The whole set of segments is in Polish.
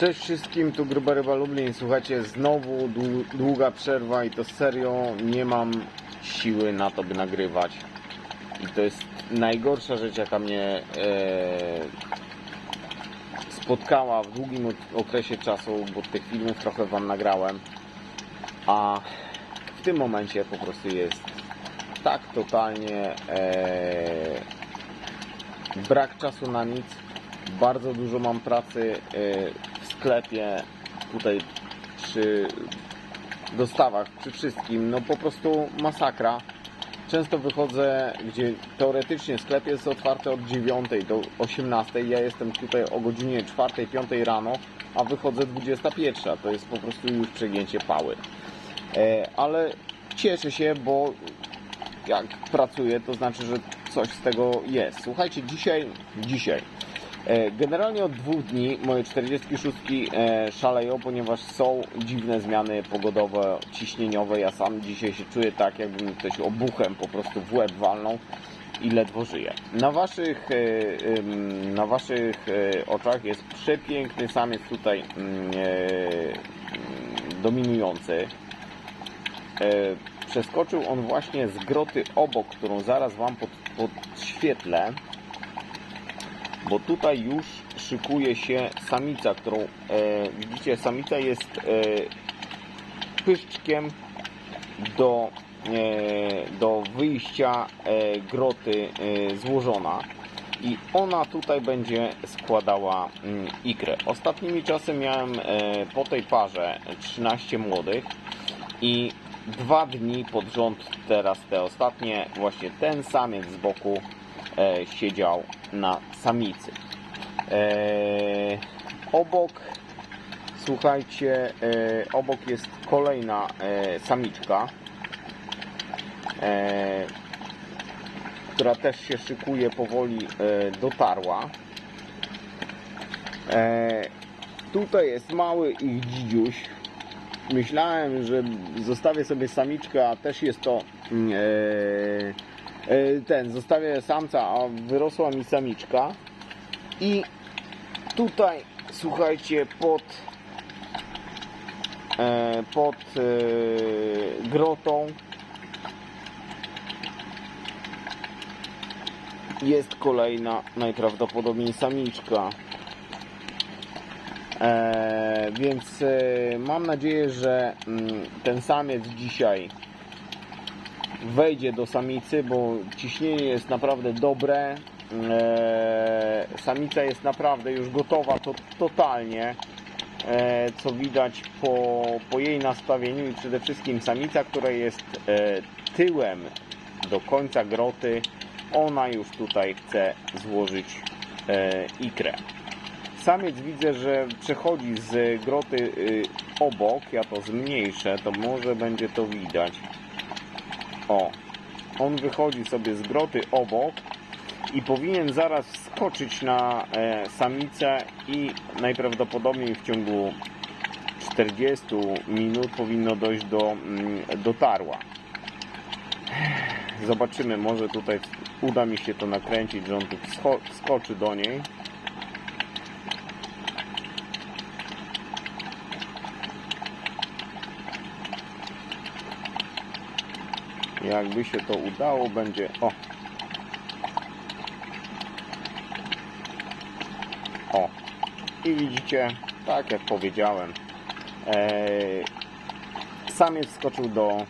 Cześć wszystkim, tu Gruba Ryba Lublin. Słuchajcie, znowu dłu- długa przerwa i to serio nie mam siły na to, by nagrywać. I to jest najgorsza rzecz, jaka mnie e, spotkała w długim okresie czasu, bo tych filmów trochę Wam nagrałem. A w tym momencie po prostu jest tak totalnie e, brak czasu na nic. Bardzo dużo mam pracy e, sklepie, tutaj przy dostawach, przy wszystkim. No po prostu masakra. Często wychodzę, gdzie teoretycznie sklep jest otwarty od 9 do 18. Ja jestem tutaj o godzinie 4-5 rano, a wychodzę 21. To jest po prostu już przegięcie pały. E, Ale cieszę się, bo jak pracuję, to znaczy, że coś z tego jest. Słuchajcie, dzisiaj, dzisiaj, generalnie od dwóch dni moje 46 e, szaleją, ponieważ są dziwne zmiany pogodowe, ciśnieniowe. Ja sam dzisiaj się czuję tak, jakby mi ktoś obuchem po prostu w łeb walnął i ledwo żyję. Na waszych, e, na waszych e, oczach jest przepiękny samiec tutaj mm, e, mm, dominujący. E, Przeskoczył on właśnie z groty obok, którą zaraz Wam pod, podświetlę, bo tutaj już szykuje się samica, którą e, widzicie, samica jest e, pyszczkiem do, e, do wyjścia e, groty e, złożona i ona tutaj będzie składała mm, ikrę. Ostatnimi czasy miałem e, po tej parze 13 młodych i dwa dni pod rząd teraz te ostatnie właśnie ten samiec z boku siedział na samicy. E, obok słuchajcie, e, obok jest kolejna e, samiczka, e, która też się szykuje powoli e, dotarła. E, tutaj jest mały ich dzidziuś, myślałem, że zostawię sobie samiczkę, a też jest to mm, e, e, ten, zostawię samca, a wyrosła mi samiczka. I tutaj słuchajcie pod e, pod e, grotą jest kolejna najprawdopodobniej samiczka. E, więc e, mam nadzieję, że mm, ten samiec dzisiaj wejdzie do samicy, bo ciśnienie jest naprawdę dobre. E, samica jest naprawdę już gotowa to, totalnie, e, co widać po, po jej nastawieniu i przede wszystkim samica, która jest e, tyłem do końca groty, ona już tutaj chce złożyć ikrę. Samiec widzę, że przechodzi z groty y, obok. Ja to zmniejszę, to może będzie to widać. O, on wychodzi sobie z groty obok i powinien zaraz wskoczyć na e, samicę i najprawdopodobniej w ciągu 40 minut powinno dojść do mm, dotarła. Zobaczymy, może tutaj uda mi się to nakręcić, że on tu wskoczy do niej. Jakby się to udało, będzie. O! O! I widzicie, tak jak powiedziałem, e, samiec wskoczył do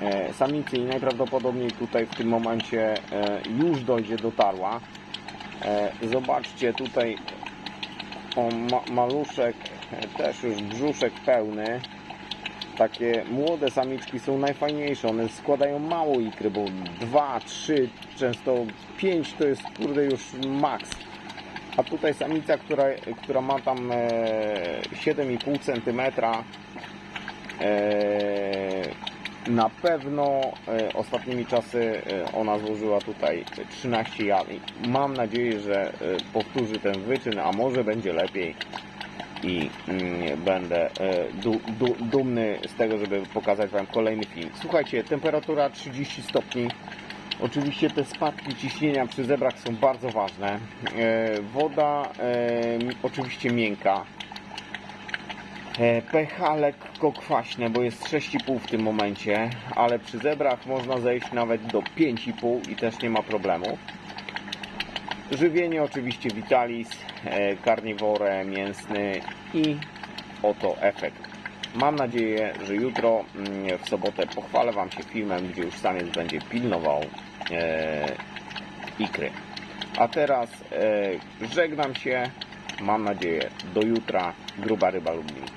e, samicy i najprawdopodobniej tutaj w tym momencie e, już dojdzie dotarła. E, zobaczcie tutaj o, ma, maluszek, e, też już brzuszek pełny takie młode samiczki są najfajniejsze. One składają mało ikry, bo 2, 3, często 5 to jest kurde już maks. A tutaj samica, która, która ma tam e, 7,5 cm e, na pewno e, ostatnimi czasy e, ona złożyła tutaj 13 jaj. Mam nadzieję, że e, powtórzy ten wyczyn, a może będzie lepiej i mm, będę e, du, du, dumny z tego, żeby pokazać Wam kolejny film. Słuchajcie, temperatura 30 stopni. Oczywiście te spadki ciśnienia przy zebrach są bardzo ważne. E, woda e, oczywiście miękka. PH lekko kwaśne, bo jest 6,5 w tym momencie, ale przy zebrach można zejść nawet do 5,5 i też nie ma problemu. Żywienie oczywiście Vitalis, e, karniwore, mięsny i oto efekt. Mam nadzieję, że jutro mm, w sobotę pochwalę Wam się filmem, gdzie już samiec będzie pilnował e, ikry. A teraz e, żegnam się. Mam nadzieję do jutra. Gruba ryba Lublin.